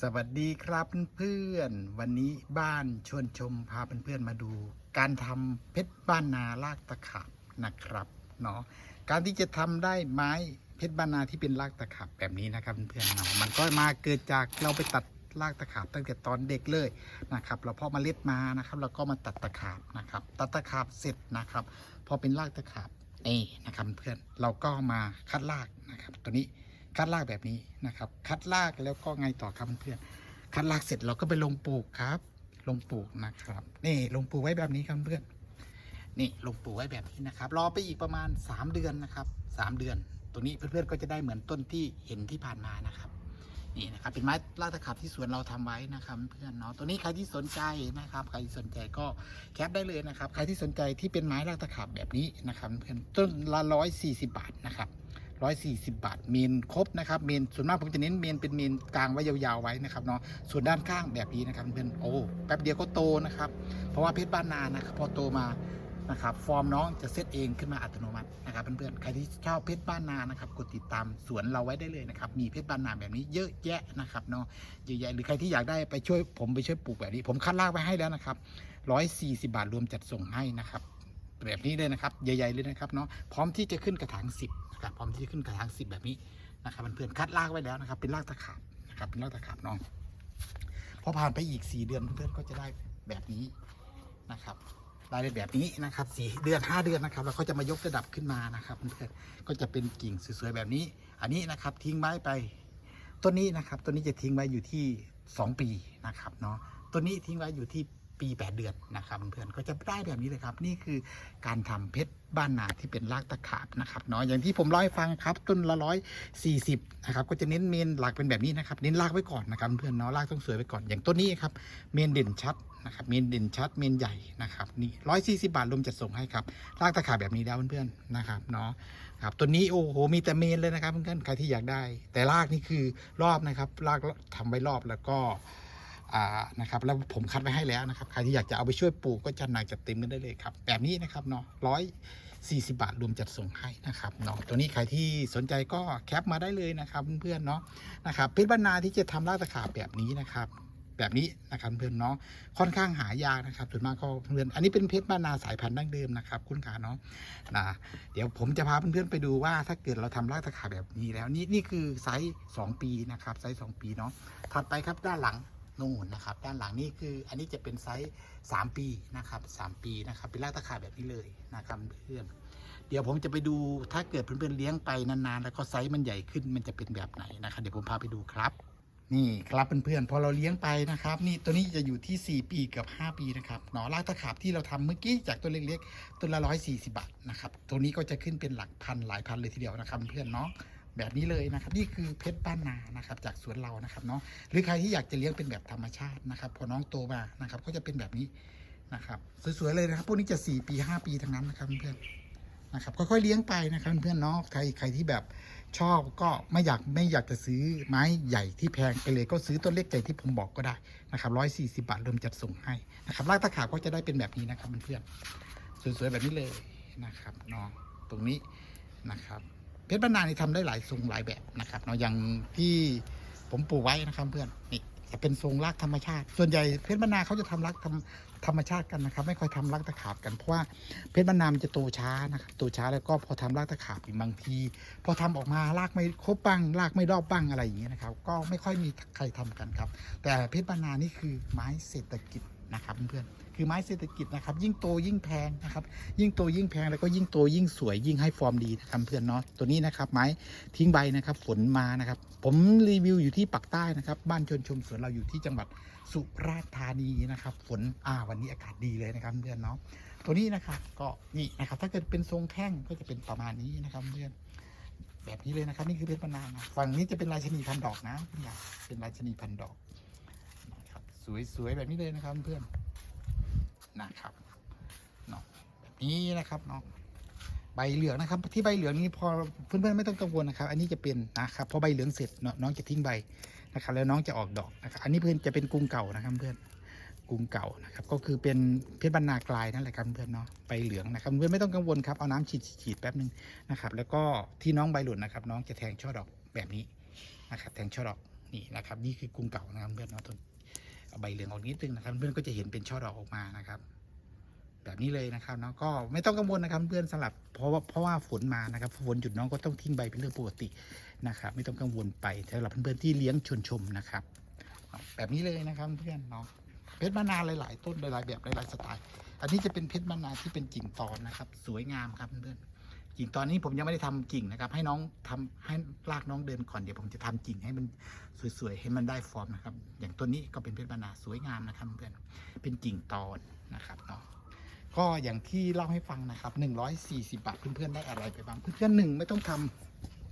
สวัสดีครับเพื่อนๆวันนี้บ้านชวนชมพาเพื่อนๆมาดู การทำเพชรบ้านนาลากตะขาบนะครับเนาะการที่จะทำได้ไม้เพชรบ้านนาที่เป็นลากตะขาบแบบนี้นะครับเพื่อนๆเนาะมันก็มาเกิดจากเราไปตัดลากตะขาบตั้งแต่ตอนเด็กเลยนะครับ เราเพาะเมล็ดมานะครับเราก็มาตัดตะขาบนะครับ ตัดตะขาบเสร็จนะครับ พอเป็นรากตะขาบนี่นะครับเพื่อนเราก็มาคัดรากนะครับ ตัวนี้ คัดรากแบบนี้นะครับ คัดรากแล้วก็ไงต่อครับเพื่อนคัดรากเสร็จเราก็ไปลงปลูกครับ ลงปลูกนะครับ นี่ลงปลูกไว้แบบนี้ครับเพื่อนนี่ลงปลูกไว้แบบนี้นะครับ รอไปอีกประมาณ 3 เดือนนะครับ 3 เดือน ตัวนี้เพื่อนๆก็จะได้เหมือนต้นที่เห็นที่ผ่านมานะครับนี่นะครับเป็นไม้รากตะขาบที่สวนเราทำไว้นะครับเพื่อนเนาะตัวนี้ใครที่สนใจนะครับใครที่สนใจก็แคปได้เลยนะครับ ใครที่สนใจที่เป็นไม้รากตะขาบแบบนี้นะครับเพื่อนต้นละร้อยสี่สิบาทนะครับ ร้อยสี่สิบาท เมนครบนะครับ เมนส่วนมากผมจะเน้นเมนเป็นเมนกลางไว้ยาวๆไว้นะครับเนาะ ส่วนด้านข้างแบบนี้นะครับเพื่อนโอ้แป๊บเดียวก็โตนะครับ เพราะว่าเพชรบ้านนานะครับพอโตมานะครับฟอร์มน้องจะเซตเองขึ้นมาอัตโนมัตินะครับเพื่อนๆใครที่ชอบเพชรบ้านนานะครับกดติดตามสวนเราไว้ได้เลยนะครับมีเพชรบ้านนาแบบนี้เยอะแยะนะครับเนาะเยอะแยะหรือใครที่อยากได้ไปช่วยผมไปช่วยปลูกแบบนี้ ผมคัดลากไว้ให้แล้วนะครับร้อยสี่สิบาทรวมจัดส่งให้นะครับ แบบนี้เลยนะครับ ใหญ่ๆเลยนะครับเนาะพร้อมที่จะขึ้นกระถางสิบนะครับพร้อมที่จะขึ้นกระถางสิบแบบนี้นะครับเพื่อนๆคัดลากไว้แล้วนะครับ เป็นลากตะขาบนะครับเป็นลากตะขาบเน้องพอผ่านไปอีกสี่เดือนเพื่อนๆก็จะได้แบบนี้นะครับได้แบบนี้นะครับสี่เดือนห้าเดือนนะครับแล้วก็จะมายกระดับขึ้นมานะครับเพื่อนก็จะเป็นกิ่งสวยๆแบบนี้ อันนี้นะครับทิ้งไว้ไปต้นนี้นะครับต้นนี้จะทิ้งไว้อยู่ที่สองปีนะครับเนาะต้นนี้ทิ้งไว้อยู่ที่ ปีแปดเดือนนะครับเพื่อนก็จะได้แบบนี้เลยครับ นี่คือการทำเพชรบ้านนาที่เป็นรากตะขาบนะครับเนาะอย่างที่ผมเล่าให้ฟังครับต้นละร้อยสี่สิบนะครับก็จะเน้นเมนหลักเป็นแบบนี้นะครับเน้นรากไว้ก่อนนะครับเพื่อนเนาะรากต้องสวยไว้ก่อนอย่างต้นนี้ครับเมนเด่นชัดนะครับเมนเด่นชัดเมนใหญ่นะครับนี่ร้อยสี่สิบาทรวมจัดส่งให้ครับรากตะขาบแบบนี้แล้วเพื่อนๆนะครับเนาะครับตัวนี้โอ้โหมีแต่เมนเลยนะครับเพื่อนๆใครที่อยากได้ แต่รากนี่คือรอบนะครับรากทำไว้รอบแล้วก็ นะครับแล้วผมคัดไว้ให้แล้วนะครับใครที่อยากจะเอาไปช่วยปลูกก็จัดหนักจัดเต็มกันได้เลยครับ แบบนี้นะครับเนาะร้อยสี่สิบาทรวมจัดส่งให้นะครับเนาะตัวนี้ใครที่สนใจก็แคปมาได้เลยนะครับเพื่อนๆเนาะนะครับเพชรบรรณาที่จะทำรากตะขาบแบบนี้นะครับแบบนี้นะครับเพื่อนเนาะค่อนข้างหายากนะครับส่วนมากก็เพื่อนอันนี้เป็นเพชรบ้านนาสายพันธุ์ดั้งเดิมนะครับ คุณขาเนาะนะเดี๋ยวผมจะพาเพื่อนๆไปดูว่าถ้าเกิดเราทำรากตะขาบแบบนี้แล้วนี่นี่คือไซส์2ปีนะครับไซส์2ปีเนาะถัดไปครับด้านหลัง นู่นนะครับ ด้านหลังนี่คืออันนี้จะเป็นไซส์3ปีนะครับ3ปีนะครับ เป็นรากตะขาบแบบนี้เลยนะครับเพื่อนเดี๋ยวผมจะไปดูถ้าเกิดเพื่อนๆเลี้ยงไปนานๆ แล้วก็ไซส์มันใหญ่ขึ้นมันจะเป็นแบบไหนนะครับ เดี๋ยวผมพาไปดูครับ นี่ครับเพื่อนๆพอเราเลี้ยงไปนะครับ นี่ตัวนี้จะอยู่ที่ 4 ปีกับ 5 ปีนะครับหนอรากตะขาบที่เราทำเมื่อกี้จากตัวเล็กๆตัวละร้อยสี่สิบาทนะครับตัวนี้ก็จะขึ้นเป็นหลักพันหลายพันเลยทีเดียวนะครับเพื่อนเนาะ แบบนี้เลยนะครับ นี่คือเพชรบ้านนานะครับ จากสวนเรานะครับเนาะหรือใครที่อยากจะเลี้ยงเป็นแบบธรรมชาตินะครับ พอน้องโตมานะครับ ก็จะเป็นแบบนี้นะครับ สวยๆเลยนะครับพวกนี้จะ 4 ปี 5 ปีทั้งนั้นนะครับเพื่อนๆนะครับค่อยๆเลี้ยงไปนะครับเพื่อนๆเนาะใครใครที่แบบชอบก็ไม่อยากไม่อยากจะซื้อไม้ใหญ่ที่แพงไปเลยก็ซื้อต้นเล็กใหญ่ที่ผมบอกก็ได้นะครับร้อยสี่สิบาทรวมจัดส่งให้นะครับรากตะขาบก็จะได้เป็นแบบนี้นะครับเพื่อนๆสวยๆแบบนี้เลยนะครับเนาะตรงนี้นะครับ เพชรบรรณานี่ทำได้หลายทรงหลายแบบนะครับเนาะอย่างที่ผมปลูกไว้นะครับเพื่อนนี่จะเป็นทรงรากธรรมชาติ ส่วนใหญ่เพชรบรรณาเขาจะทำรากธรรมธรรมชาติกันนะครับ ไม่ค่อยทำรากตะขาบกันเพราะว่าเพชรบรรณามันจะโตช้านะครับโตช้าแล้วก็พอทำรากตะขาบบางที พอทำออกมารากไม่ครบบ้างรากไม่รอบบ้างอะไรอย่างเงี้ยนะครับ ก็ไม่ค่อยมีใครทำกันครับ แต่เพชรบรรณานี่คือไม้เศรษฐกิจ นะครับเพื่อนๆคือไม้เศรษฐกิจนะครับ ยิ่งโตยิ่งแพงนะครับ ยิ่งโตยิ่งแพงแล้วก็ยิ่งโตยิ่งสวยยิ่งให้ฟอร์มดีนะครับเพื่อนเนาะตัวนี้นะครับ ไม้ทิ้งใบนะครับฝนมานะครับ ผมรีวิวอยู่ที่ปักใต้นะครับ บ้านชนชมสวนเราอยู่ที่จังหวัดสุราษฎร์ธานีนะครับ ฝนอ่าวันนี้อากาศดีเลยนะครับเพื่อนเนาะตัวนี้นะครับก็นี่นะครับ ถ้าเกิดเป็นทรงแท่งก็จะเป็นประมาณนี้นะครับเพื่อนแบบนี้เลยนะครับ นี่คือเพชรบรรณานะฝั่งนี้จะเป็นราชนีพันดอกนะเป็นราชนีพันดอก สวยๆแบบนี้เลยนะครับเพื่อนนะครับเนาะแบบนี้นะครับเนาะใบเหลืองนะครับ ที่ใบเหลืองนี้พอเพื่อนๆไม่ต้องกังวลนะครับ อันนี้จะเป็นนะครับพอใบเหลืองเสร็จเนาะน้องจะทิ้งใบนะครับ แล้วน้องจะออกดอกนะครับอันนี้เพื่อนจะเป็นกรุงเก่านะครับเพื่อนกรุงเก่านะครับ ก็คือเป็นเพชรบรรณากลายนั่นแหละครับเพื่อนเนาะใบเหลืองนะครับเพื่อนไม่ต้องกังวลครับเอาน้ำฉีดฉีดๆแป๊บนึงนะครับ แล้วก็ที่น้องใบหลุดนะครับ น้องจะแทงช่อดอกแบบนี้นะครับ แทงช่อดอกนี่นะครับ นี่คือกรุงเก่านะครับเพื่อนเนาะต้น เอาใบเหลืองออกนิดนึงนะครับ เพื่อนก็จะเห็นเป็นช่อดอกออกมานะครับ แบบนี้เลยนะครับเนาะก็ไม่ต้องกังวลนะครับ เพื่อนสลับเพราะว่าเพราะว่าฝนมานะครับฝนหยุดน้องก็ต้องทิ้งใบเป็นเรื่องปกตินะครับ ไม่ต้องกังวลไปสำหรับเพื่อนๆที่เลี้ยงชนชมนะครับ แบบนี้เลยนะครับเพื่อนเนาะเพชรมะนาวหลาย ๆ ต้นหลายๆแบบหลายๆสไตล์ อันนี้จะเป็นเพชรมะนาวที่เป็นกิ่งตอนนะครับ สวยงามครับเพื่อนๆ กิ่งตอนนี้ผมยังไม่ได้ทำกิ่งนะครับ ให้น้องทำให้ลากน้องเดินก่อนเดี๋ยวผมจะทำกิ่งให้มันสวยๆให้มันได้ฟอร์มนะครับ อย่างต้นนี้ก็เป็นเพชรมะนาสวยงามนะครับเพื่อนเป็นกิ่งตอนนะครับเนาะก็อย่างที่เล่าให้ฟังนะครับ 140 บาทเพื่อนๆได้อะไรไปบ้างเพื่อนๆหนึ่งไม่ต้องท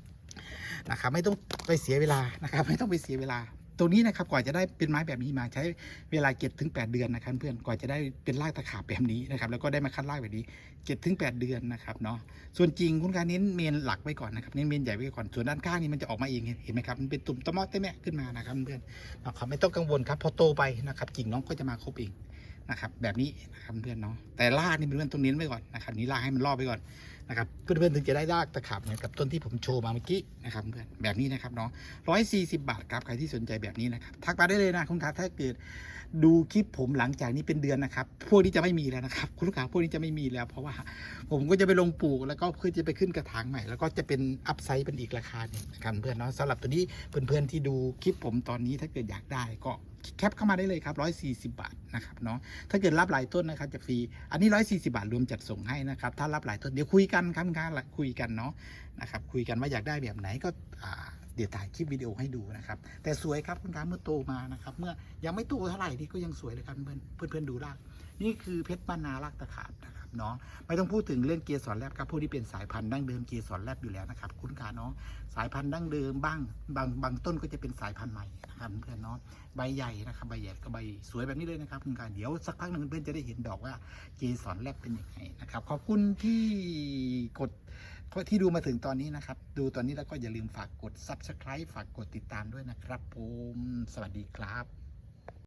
ำนะครับ ไม่ต้องไปเสียเวลานะครับ ไม่ต้องไปเสียเวลา ตัวนี้นะครับกว่าจะได้เป็นไม้แบบนี้มาใช้เวลาเจ็ดถึงแปดเดือนนะครับเพื่อนกว่าจะได้เป็นรากตะขาบแบบนี้นะครับแล้วก็ได้มาคัดรากแบบนี้เจ็ดถึงแปดเดือนนะครับเนาะส่วนจริงคุณการเน้นเมนหลักไว้ก่อนนะครับเน้นเมนใหญ่ไว้ก่อนส่วนด้านข้างนี่มันจะออกมาเองเห็นไหมครับมันเป็นตุ่มตะมอตะแมะขึ้นมานะครับเพื่อนนะครับไม่ต้องกังวลครับพอโตไปนะครับกิ่งน้องก็จะมาครบเองนะครับแบบนี้นะครับเพื่อนเนาะแต่รากนี่เป็นเพื่อนต้องเน้นไว้ก่อนนะครับนี่รากให้มันรอบไปก่อน นะครับเพื่อนๆถึงจะได้รากตะขาบเหมือนกับต้นที่ผมโชว์มาเมื่อกี้นะครับเพื่อนแบบนี้นะครับเนาะร้อยสี่สิบาทครับใครที่สนใจแบบนี้นะครับทักมาได้เลยนะคุณทักถ้าเกิด ดูคลิปผมหลังจากนี้เป็นเดือนนะครับ พวกนี้จะไม่มีแล้วนะครับ คุณลูกค้าพวกนี้จะไม่มีแล้ว เพราะว่าผมก็จะไปลงปลูกแล้วก็เพื่อจะไปขึ้นกระถางใหม่ แล้วก็จะเป็นอัพไซด์เป็นอีกราคาหนึ่งนะครับเพื่อนเนาะสำหรับตัวนี้เพื่อนๆที่ดูคลิปผมตอนนี้ถ้าเกิดอยากได้ก็แคปเข้ามาได้เลยครับร้อยสี่สิบาทนะครับเนาะ ถ้าเกิดรับหลายต้นนะครับจะฟรี อันนี้ร้อยสี่สิบาทรวมจัดส่งให้นะครับ ถ้ารับหลายต้นเดี๋ยวคุยกันครับคุณค้าคุยกันเนาะนะครับ คุยกันว่าอยากได้แบบไหนก็เดี๋ยวถ่ายคลิปวิดีโอให้ดูนะครับ แต่สวยครับคุณค้าเมื่อโตมานะครับ เมื่อยังไม่โตเท่าไหร่นี่ก็ยังสวยเลยครับเพื่อนเพื่อนๆดูรากนี่คือเพชรบ้านนาลากตะขาบนะครับเนาะไม่ต้องพูดถึงเรื่องเกสรแลบครับพวกที่เป็นสายพันธุ์ดั้งเดิมเกสรแลบอยู่แล้วนะครับ คุณค้าเนาะสายพันธุ์ดั้งเดิมบ้างบางบางต้นก็จะเป็นสายพันธุ์ใหม่นะครับเพื่อนๆเนาะใบใหญ่นะครับใบใหญ่ก็ใบสวยแบบนี้เลยนะครับคุณค้าเดี๋ยวสักพักหนึ่งเพื่อนจะได้เห็นดอกว่าเกสรแลบเป็นยังไงนะครับขอบคุณที่กด ที่ดูมาถึงตอนนี้นะครับ ดูตอนนี้แล้วก็อย่าลืมฝากกด subscribe ฝากกดติดตามด้วยนะครับผม สวัสดีครับ